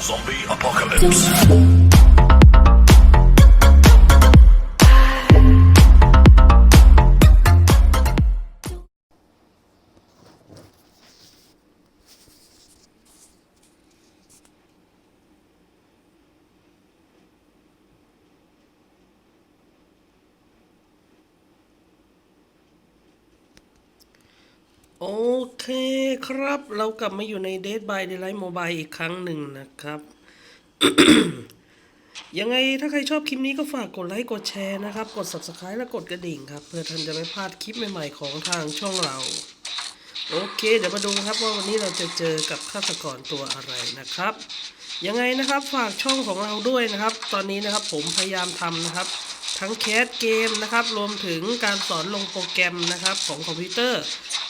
Zombie apocalypse. โอเคครับ เรากลับมาอยู่ใน Dead by Daylight Mobile อีกครั้งหนึ่งนะครับ ยังไงถ้าใครชอบคลิปนี้ก็ฝากกดไลค์กดแชร์นะครับ กด Subscribe และกดกระดิ่งครับ เพื่อท่านจะไม่พลาดคลิปใหม่ๆของทางช่องเรา โอเค เดี๋ยวมาดูครับว่าวันนี้เราจะเจอกับฆาตกรตัวอะไรนะครับ ยังไงนะครับฝากช่องของเราด้วยนะครับ ตอนนี้นะครับผมพยายามทำนะครับ ทั้งแคสเกมนะครับ รวมถึงการสอนลงโปรแกรมนะครับของคอมพิวเตอร์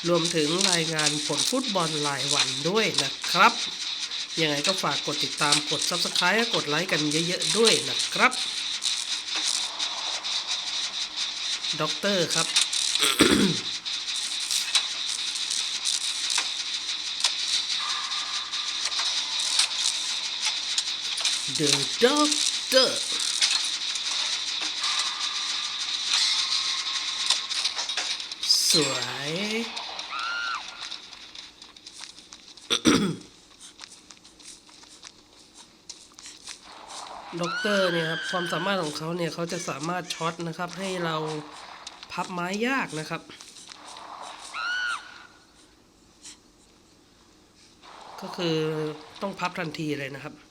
รวมถึงรายงานผลฟุตบอลรายวันด้วยนะครับ ยังไงก็ฝากกดติดตามกด Subscribe และกดไลค์กันเยอะๆด้วยนะครับด็อกเตอร์ครับ The Doctor สวย ด็อกเตอร์เนี่ยครับความสามารถของเขาเนี่ยเขาจะสามารถช็อตนะครับ ให้เราพับไม้ยากนะครับ ก็คือต้องพับทันทีเลยนะครับ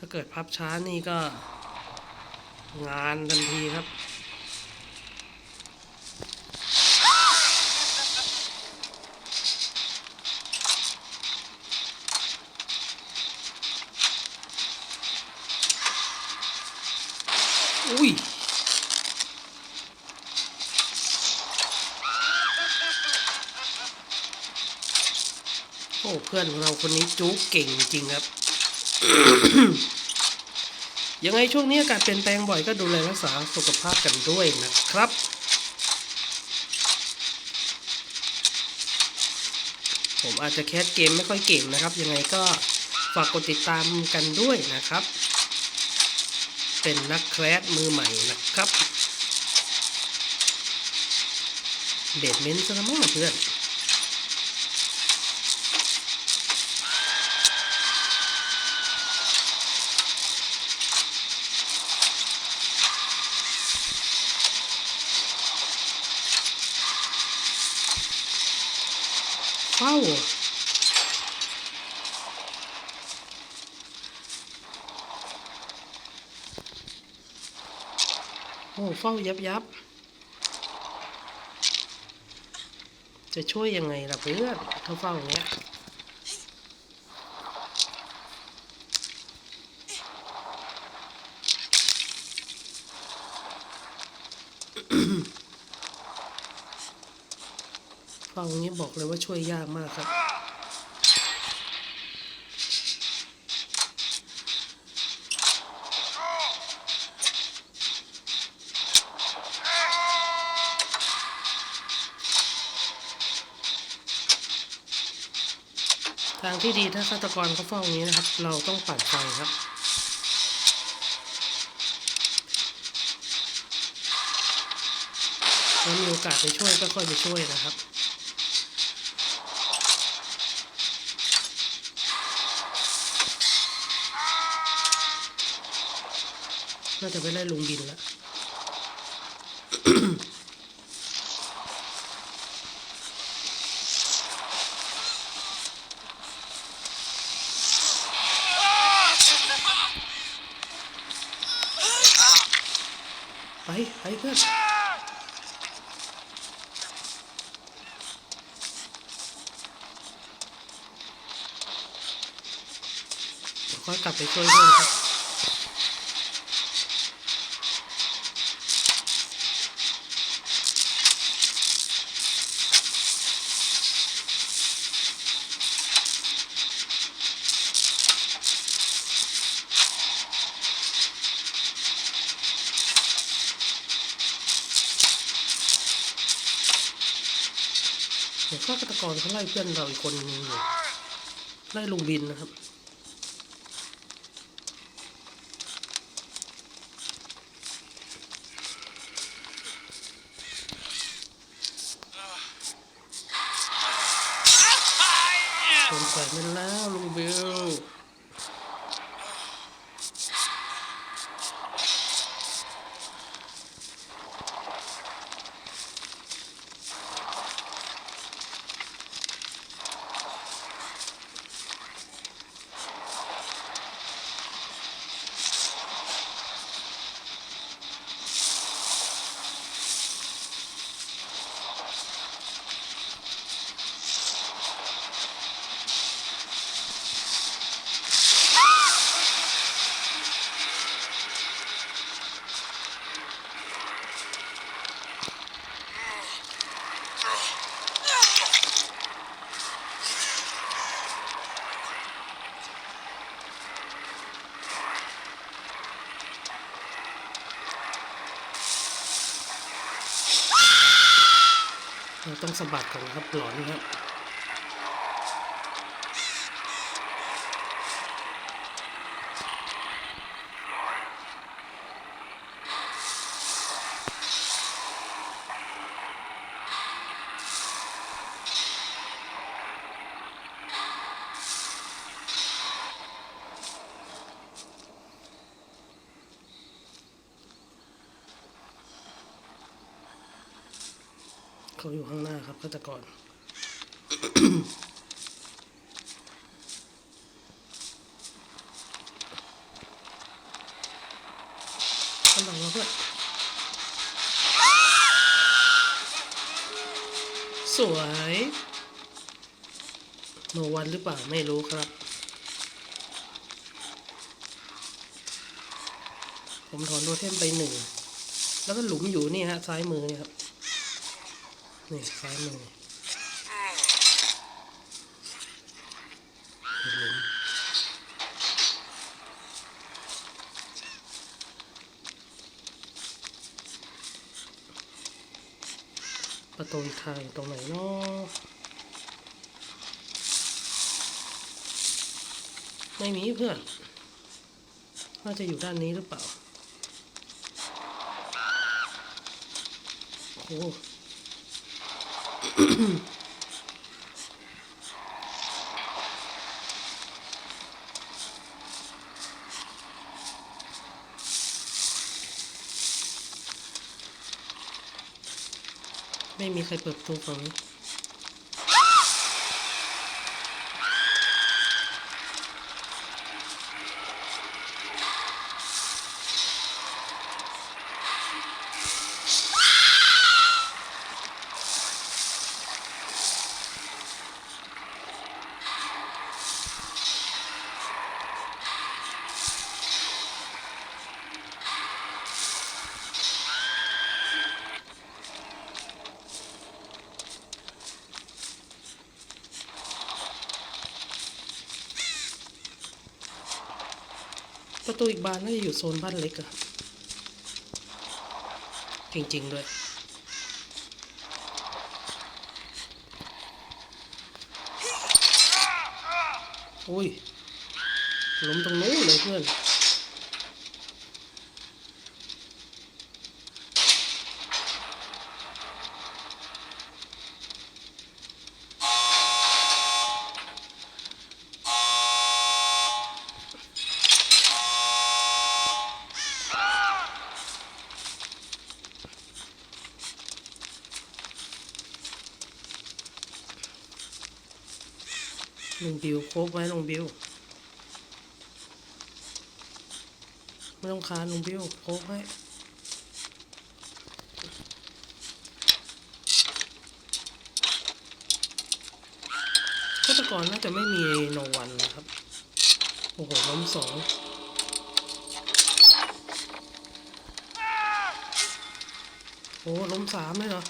ถ้าเกิดพับช้านี่ก็ งานทันทีครับ อุ้ยโอ้เพื่อนของเราคนนี้จู๊กเก่งจริงครับ ยังไงช่วงนี้อากาศเปลี่ยนแปลงบ่อยก็ดูแลรักษาสุขภาพกันด้วยนะครับ ผมอาจจะแคสเกมไม่ค่อยเก่งนะครับ ยังไงก็ฝากกดติดตามกันด้วยนะครับ เป็นนักแคสมือใหม่นะครับเดดเมนต์ซะละมั้งเพื่อน เฝ้าโอ้เฝ้ายับยับ จะช่วยยังไงล่ะเพื่อนถ้าเฝ้าอย่างเงี้ยเฝ้าองนี้บอกเลยว่าช่วยยากมากครับ ทางที่ดีถ้าฆาตกรเขาเฝ้าอย่างนี้นะครับ เราต้องปัดไฟครับแล้วมีโอกาสไปช่วยก็ค่อยไปช่วยนะครับ น่าจะไปไล่ลุงบินแล้วไปไปเพื่อนค่อยกลับไปช่วยเพื่อนครับ เดี๋ยวข้าตกรเขาไล่เพื่อนเราอีกคนนึงเลยไล่ลุงบินนะครับสงสัยมันแล้วลุงบิล ต้องสะบัดก่อนครับหลอนครับ เขาอยู่ข้างหน้าครับฆาตกรข้างหลังเราเพื่อนสวยโนวันหรือเปล่าไม่รู้ครับ ผมถอนโทเทมไปหนึ่ง แล้วก็หลุมอยู่นี่ฮะ ซ้ายมือเนี่ยครับ นี่ซ้ายมือหลุมประตูทางอยู่ตรงไหนเนาะไม่มีเพื่อนน่าจะอยู่ด้านนี้หรือเปล่าโอ้ ไม่มีใครเปิดประตูฝั่งนี้ ประตูอีกบานน่าจะอยู่โซนบ้านเล็กอะจริง ๆ ด้วยอุ้ยล้มตรงนู้นเลยเพื่อน ลงบิวโคบไว้ลงบิวไม่ต้องคานลงบิวโคบไว้ฆาตกรน่าจะไม่มีโนวันนะครับ โอ้โหล้มสองโอ้ล้มสามเลยเหรอ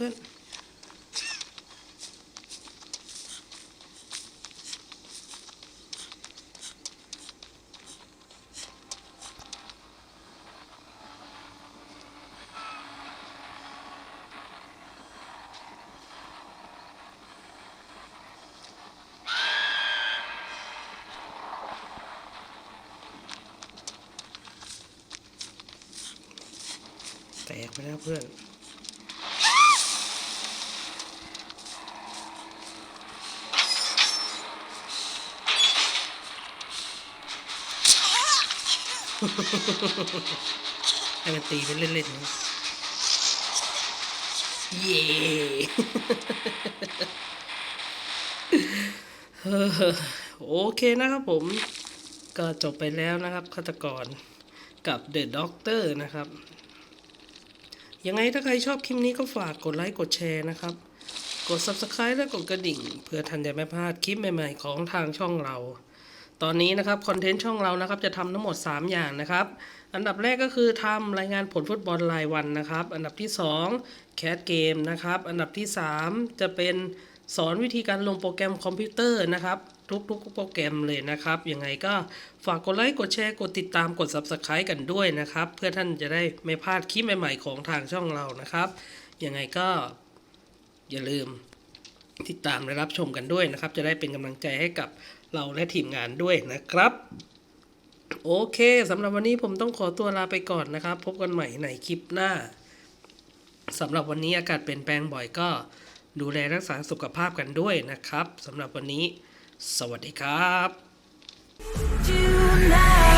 ไปเพื่อนแตกไปแล้วเพื่อน ให้มันตีเป็นเล่นๆนะเย้เโอเคนะครับผมก็จบไปแล้วนะครับฆาตกรกับ The Doctor นะครับ ยังไงถ้าใครชอบคลิปนี้ก็ฝากกดไลค์กดแชร์นะครับ กด Subscribe และกดกระดิ่ง เพื่อท่านจะไม่พลาดคลิปใหม่ๆของทางช่องเรา ตอนนี้นะครับคอนเทนต์ช่องเรานะครับจะทำทั้งหมด 3 อย่างนะครับ อันดับแรกก็คือทำรายงานผลฟุตบอลรายวันนะครับ อันดับที่ 2 แคสเกมนะครับ อันดับที่ 3 จะเป็นสอนวิธีการลงโปรแกรมคอมพิวเตอร์นะครับ ทุกๆโปรแกรมเลยนะครับ ยังไงก็ฝากกดไลค์กดแชร์กดติดตามกด Subscribe กันด้วยนะครับ เพื่อท่านจะได้ไม่พลาดคลิปใหม่ๆของทางช่องเรานะครับ ยังไงก็อย่าลืมติดตามและรับชมกันด้วยนะครับ จะได้เป็นกำลังใจให้กับ เราและทีมงานด้วยนะครับ โอเคสำหรับวันนี้ผมต้องขอตัวลาไปก่อนนะครับ พบกันใหม่ในคลิปหน้าสำหรับวันนี้อากาศเปลี่ยนแปลงบ่อยก็ ดูแลรักษาสุขภาพกันด้วยนะครับสำหรับวันนี้ สวัสดีครับ Tonight